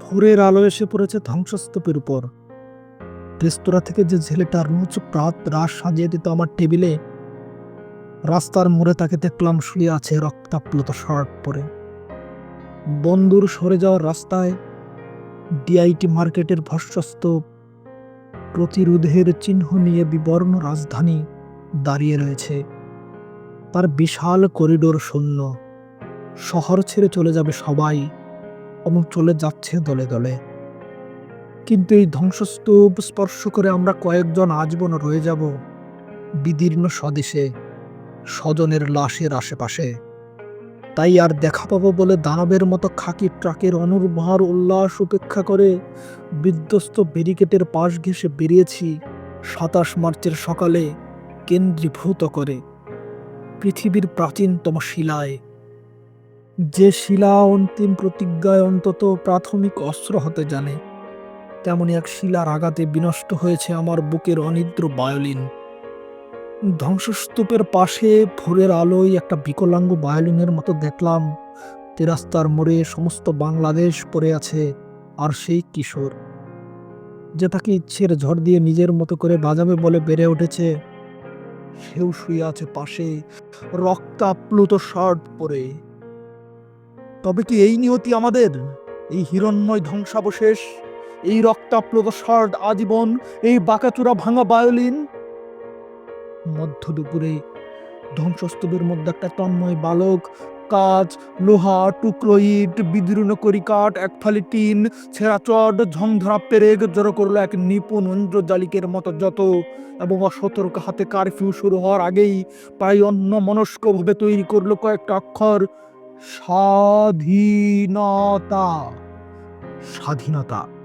ভোরের আলো এসে পড়েছে ধ্বংসস্তূপের উপর। রেস্তোরাঁ থেকে যে ছেলেটা রোজ প্রাত রাস সাজিয়ে দিত আমার টেবিলে, রাস্তার মোড়ে তাকে দেখলাম শুয়ে আছে রক্তাপ্লুত শার্ট পরে। বন্ধুর সরে যাওয়ার রাস্তায় ডিআইটি মার্কেটের ভস্যস্তূপ প্রতিরোধের চিহ্ন নিয়ে বিবর্ণ রাজধানী দাঁড়িয়ে রয়েছে। তার বিশাল করিডোর শূন্য। শহর ছেড়ে চলে যাবে সবাই। এবং চলে যাচ্ছে দলে দলে। কিন্তু এই ধ্বংসস্তূপ স্পর্শ করে আমরা কয়েকজন আজীবন রয়ে যাব বিদীর্ণ স্বদেশে, স্বজনের লাশের আশেপাশে। তাই আর দেখা পাবো বলে দানবের মতো খাকি ট্রাকের অনুর্ভার উল্লাস উপেক্ষা করে বিধ্বস্ত ব্যারিকেটের পাশ ঘেঁষে বেরিয়েছি সাতাশ মার্চের সকালে কেন্দ্রীভূত করে, পৃথিবীর প্রাচীনতম শিলায়। যে শিলা অন্তিম প্রতিজ্ঞায় অন্তত প্রাথমিক অস্ত্র হতে জানে, তেমনি এক শিলার আঘাতে বিনষ্ট হয়েছে আমার বুকের অনিদ্র বায়োলিন। ধ্বংসস্তূপের পাশে ভোরের আলোয় একটা বিকলাঙ্গ বায়োলিনের মতো দেখলাম। তেরাস্তার মোড়ে সমস্ত বাংলাদেশ পড়ে আছে আর সেই কিশোর। যে তাকে ইচ্ছের ঝড় দিয়ে নিজের মতো করে বাজাবে বলে বেড়ে উঠেছে, সেও শুয়ে আছে পাশে, রক্তাপ্লুত শার্ট পরে। তবে কি এই নিয়তি আমাদের? এই হিরণ্ময় ধ্বংসাবশেষ, এই রক্তাপ্লুত শার্ট আজীবন, এই বাঁকাচূড়া ভাঙা বায়োলিন? মধ্য দুপুরে ধ্বংসস্তূপের মধ্যে একটা তন্ময় বালক, কাজ, লোহা, টুকরো ইট, বিদীর্ণ করিকাঠ এক ফালি টিন ছেঁড়া চট ঝংধরা পেরেক জড়ো করল এক নিপুণ ইন্দ্রজালিকের মতো যত এবং অসতর্ক হাতে কারফিউ শুরু হওয়ার আগেই প্রায় অন্য মনস্কভাবে তৈরি করল কয়েকটা অক্ষর। স্বাধীনতা। স্বাধীনতা।